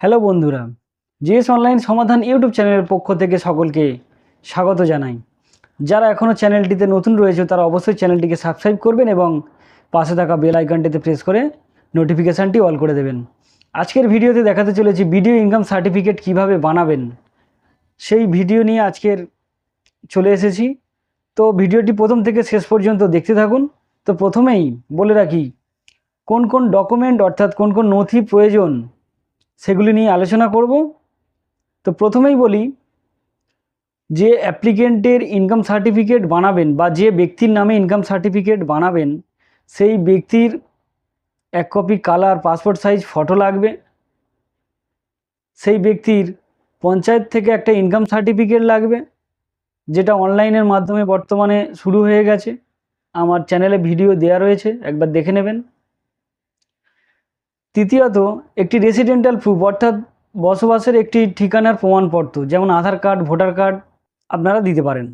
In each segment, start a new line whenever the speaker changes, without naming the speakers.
Hello বন্ধুরা, GS online সমাধান YouTube চ্যানেলের পক্ষ থেকে সকলকে স্বাগত জানাই। যারা এখনও চ্যানেলটিতে নতুন রয়েছে, তারা অবশ্যই চ্যানেলটিকে সাবস্ক্রাইব করবেন এবং পাশে থাকা বেল আইকনটিতে প্রেস করে নোটিফিকেশানটি অল করে দেবেন। আজকের ভিডিওতে দেখাতে চলেছি ভিডিও ইনকাম সার্টিফিকেট কীভাবে বানাবেন। সেই ভিডিও নিয়ে আজকের চলে এসেছি। তো ভিডিওটি প্রথম থেকে শেষ পর্যন্ত দেখতে থাকুন। তো প্রথমেই বলে রাখি, কোন কোন ডকুমেন্ট অর্থাৎ কোন কোন নথি প্রয়োজন সেগুলি নিয়ে আলোচনা করব। তো প্রথমেই বলি যে অ্যাপ্লিকেন্টের ইনকাম সার্টিফিকেট বানাবেন বা যে ব্যক্তির নামে ইনকাম সার্টিফিকেট বানাবেন, সেই ব্যক্তির এক copy colour passport size photo লাগবে। সেই ব্যক্তির পঞ্চায়েত থেকে একটা ইনকাম সার্টিফিকেট লাগবে, যেটা অনলাইনের মাধ্যমে বর্তমানে শুরু হয়ে গেছে। আমার চ্যানেলে ভিডিও দেওয়া রয়েছে, একবার দেখে নেবেন। তৃতীয়ত, একটি রেসিডেন্টাল প্রুফ অর্থাৎ বসবাসের একটি ঠিকানার প্রমাণপত্র, যেমন আধার কার্ড, ভোটার কার্ড, আপনারা দিতে পারেন।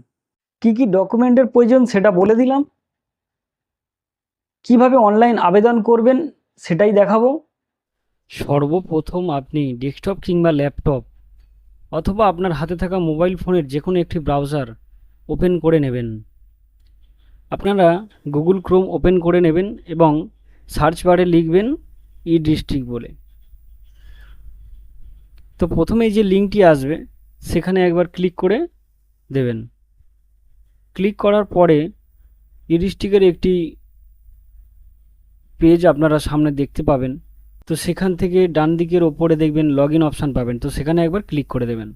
কি কি ডকুমেন্টের প্রয়োজন সেটা বলে দিলাম। কীভাবে অনলাইন আবেদন করবেন সেটাই দেখাবো। সর্বপ্রথম আপনি ডেস্কটপ কিংবা ল্যাপটপ অথবা আপনার হাতে থাকা মোবাইল ফোনের যে কোনো একটি ব্রাউজার ওপেন করে নেবেন। আপনারা গুগল ক্রোম ওপেন করে নেবেন এবং সার্চ বারে লিখবেন ই ডিস্ট্রিক্ট বলে। তো প্রথমে যে লিঙ্কটি আসবে, সেখানে একবার ক্লিক করে দেবেন। ক্লিক করার পরে ই ডিস্ট্রিক্টের একটি পেজ আপনারা সামনে দেখতে পাবেন। তো সেখান থেকে ডান দিকের ওপরে দেখবেন লগ ইন অপশান পাবেন। তো সেখানে একবার ক্লিক করে দেবেন।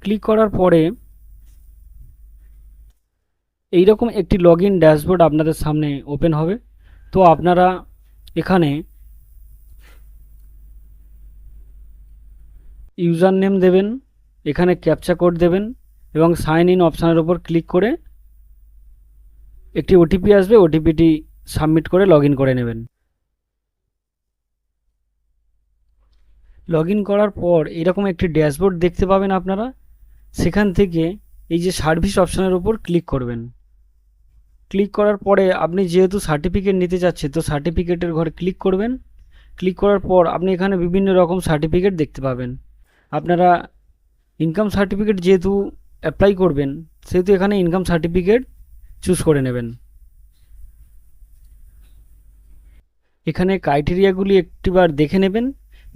ক্লিক করার পরে এইরকম একটি লগ ইন ড্যাশবোর্ড আপনাদের সামনে ওপেন হবে। তো আপনারা এখানে ইউজার নেম দেবেন, এখানে ক্যাপচা কোড দেবেন এবং সাইন ইন অপশানের উপর ক্লিক করে একটি ওটিপি আসবে, ওটিপিটি সাবমিট করে লগ করে নেবেন। লগ করার পর এরকম একটি ড্যাশবোর্ড দেখতে পাবেন আপনারা, সেখান থেকে এই যে সার্ভিস অপশানের উপর ক্লিক করবেন। ক্লিক করার পরে আপনি যেহেতু সার্টিফিকেট নিতে চাচ্ছেন, তো সার্টিফিকেটের ঘরে ক্লিক করবেন। ক্লিক করার পর আপনি এখানে বিভিন্ন রকম সার্টিফিকেট দেখতে পাবেন। আপনারা ইনকাম সার্টিফিকেট যেহেতু অ্যাপ্লাই করবেন, সেহেতু এখানে ইনকাম সার্টিফিকেট চুজ করে নেবেন। এখানে ক্রাইটেরিয়াগুলি একটিবার দেখে নেবেন,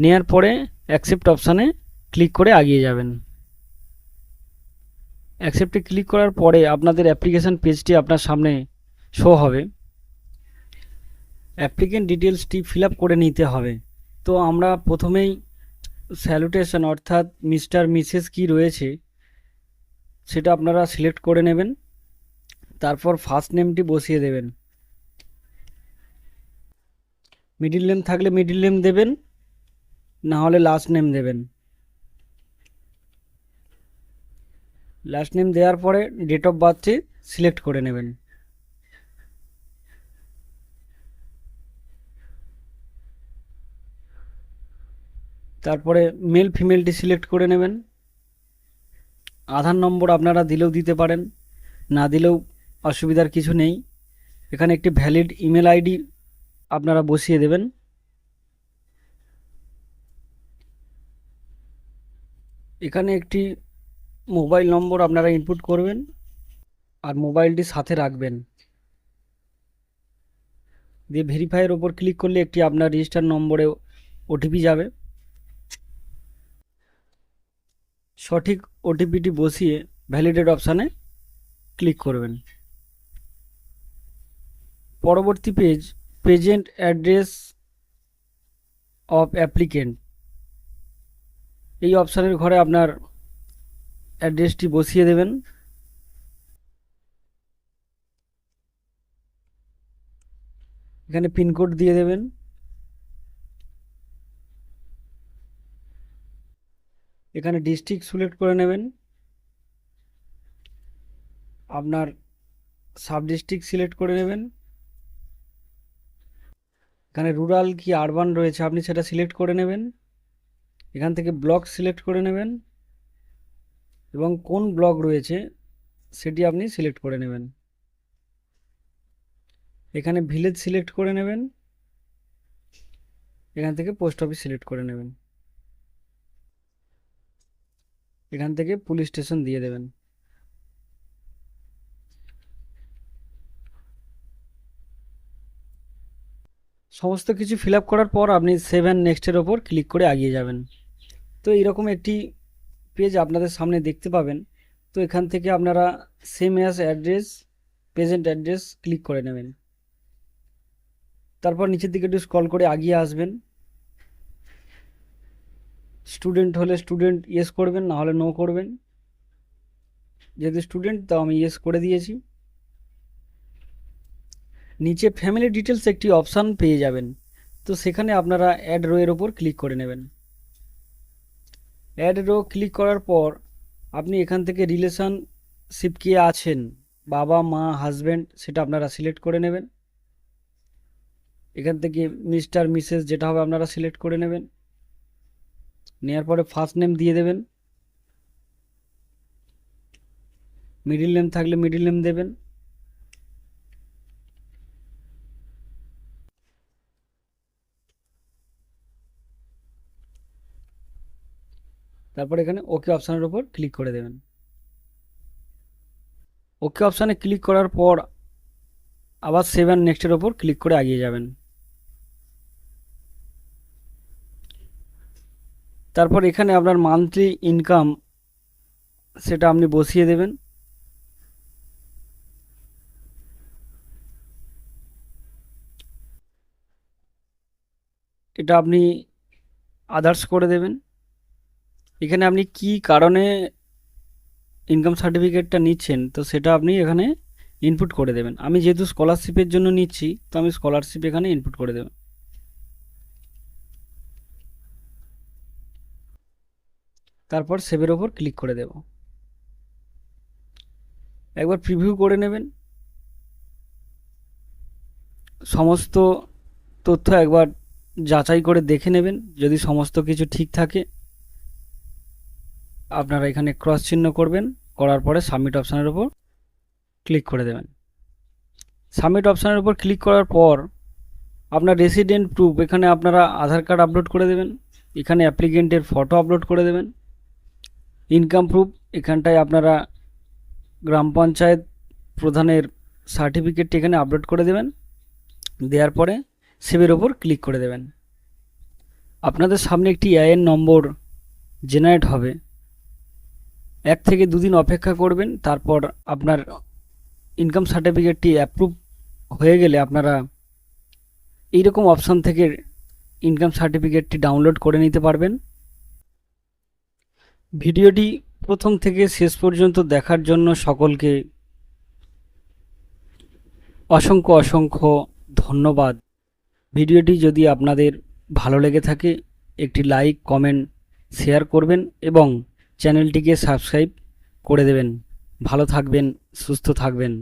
নেয়ার পরে অ্যাকসেপ্ট অপশানে ক্লিক করে আগিয়ে যাবেন। অ্যাকসেপ্টে ক্লিক করার পরে আপনাদের অ্যাপ্লিকেশান পেজটি আপনার সামনে শো হবে। অ্যাপ্লিকেন্ট ডিটেলসটি ফিল করে নিতে হবে। তো আমরা প্রথমেই স্যালুটেশন অর্থাৎ মিস্টার মিসেস কি রয়েছে সেটা আপনারা সিলেক্ট করে নেবেন। তারপর ফার্স্ট নেমটি বসিয়ে দেবেন। মিডিল নেম থাকলে মিডিল নেম দেবেন, না হলে লাস্ট নেম দেবেন। লাস্ট নেম দেওয়ার পরে ডেট অফ বার্থটি সিলেক্ট করে নেবেন। তারপরে মেল ফিমেলটি সিলেক্ট করে নেবেন। আধার নম্বর আপনারা দিলেও দিতে পারেন, না দিলেও অসুবিধার কিছু নেই। এখানে একটি ভ্যালিড ইমেল আইডি আপনারা বসিয়ে দেবেন। এখানে একটি মোবাইল নম্বর আপনারা ইনপুট করবেন আর মোবাইলটি সাথে রাখবেন। দিয়ে ভেরিফাইয়ের ওপর ক্লিক করলে একটি আপনার রেজিস্টার নম্বরে ওটিপি যাবে। সঠিক ওটিপিটি বসিয়ে ভ্যালিডেট অপশানে ক্লিক করবেন। পরবর্তী page present address of applicant এই অপশানের ঘরে আপনার অ্যাড্রেসটি বসিয়ে দেবেন। এখানে পিনকোড দিয়ে দেবেন। এখানে ডিস্ট্রিক্ট সিলেক্ট করে নেবেন। আপনার সাব ডিস্ট্রিক্ট সিলেক্ট করে নেবেন। এখানে রুরাল কি আরবান রয়েছে আপনি সেটা সিলেক্ট করে নেবেন। এখান থেকে ব্লক সিলেক্ট করে নেবেন। এবং কোন ব্লক রয়েছে সেটি আপনি সিলেক্ট করে নেবেন। এখানে ভিলেজ সিলেক্ট করে নেবেন। এখান থেকে পোস্ট অফিস সিলেক্ট করে নেবেন। এখান থেকে পুলিশ স্টেশন দিয়ে দেবেন। সমস্ত কিছু ফিল করার পর আপনি সেভেন নেক্সটের ওপর ক্লিক করে এগিয়ে যাবেন। তো এইরকম একটি পেজ আপনাদের সামনে দেখতে পাবেন। তো এখান থেকে আপনারা same as address present address click করে নেবেন। তারপর নিচের দিকে একটু স্ক্রল করে এগিয়ে আসবেন। স্টুডেন্ট হলে স্টুডেন্ট ইয়েস করবেন, না হলে নো করবেন। যেহেতু স্টুডেন্ট তো আমি ইয়েস করে দিয়েছি। নিচে ফ্যামিলি ডিটেলস একটি অপশান পেয়ে যাবেন। তো সেখানে আপনারা অ্যাড রো এর ওপর ক্লিক করে নেবেন। অ্যাড রো ক্লিক করার পর আপনি এখান থেকে রিলেশনশিপ কে আছেন, বাবা, মা হাজব্যান্ড সেটা আপনারা সিলেক্ট করে নেবেন। এখান থেকে মিস্টার মিসেস যেটা হবে আপনারা সিলেক্ট করে নেবেন। নেওয়ার পরে ফার্স্ট নেম দিয়ে দেবেন। মিডিল নেম থাকলে মিডিল নেম দেবেন। তারপর এখানে ওকে অপশানের উপর ক্লিক করে দেবেন। ওকে অপশানে ক্লিক করার পর আবার সেভেন নেক্সটের ওপর ক্লিক করে এগিয়ে যাবেন। তারপর এখানে আপনার মান্থলি ইনকাম সেটা আপনি বসিয়ে দেবেন। এটা আপনি আদার্স করে দেবেন। এখানে আপনি কি কারণে ইনকাম সার্টিফিকেটটা নিচ্ছেন? তো সেটা আপনি এখানে ইনপুট করে দেবেন। আমি যেহেতু স্কলারশিপের জন্য নিচ্ছি, তো আমি স্কলারশিপ এখানে ইনপুট করে দেবেন তারপর সেভের ওপর ক্লিক করে দেব। একবার প্রিভিউ করে নেবেন। সমস্ত তথ্য একবার যাচাই করে দেখে নেবেন। যদি সমস্ত কিছু ঠিক থাকে আপনারা এখানে ক্রস চিহ্ন করবেন, করার পরে সাবমিট অপশানের উপর ক্লিক করে দেবেন। সাবমিট অপশানের উপর ক্লিক করার পর আপনার রেসিডেন্ট প্রুফ এখানে আপনারা আধার কার্ড আপলোড করে দেবেন, এখানে অ্যাপ্লিকেন্টের ফটো আপলোড করে দেবেন। ইনকাম প্রুফ এখানটায় আপনারা গ্রাম পঞ্চায়েত প্রধানের সার্টিফিকেটটি এখানে আপলোড করে দেবেন। দেওয়ার পরে সেভের ওপর ক্লিক করে দেবেন। আপনাদের সামনে একটি আইএন নম্বর জেনারেট হবে। এক থেকে দুদিন অপেক্ষা করবেন, তারপর আপনার ইনকাম সার্টিফিকেটটি অ্যাপ্রুভ হয়ে গেলে আপনারা এইরকম অপশান থেকে ইনকাম সার্টিফিকেটটি ডাউনলোড করে নিতে পারবেন। ভিডিওটি প্রথম থেকে শেষ পর্যন্ত দেখার জন্য সকলকে অসংখ্য অসংখ্য ধন্যবাদ। ভিডিওটি যদি আপনাদের ভালো লেগে থাকে, একটি লাইক কমেন্ট শেয়ার করবেন এবং চ্যানেলটিকে সাবস্ক্রাইব করে দেবেন। ভালো থাকবেন সুস্থ থাকবেন।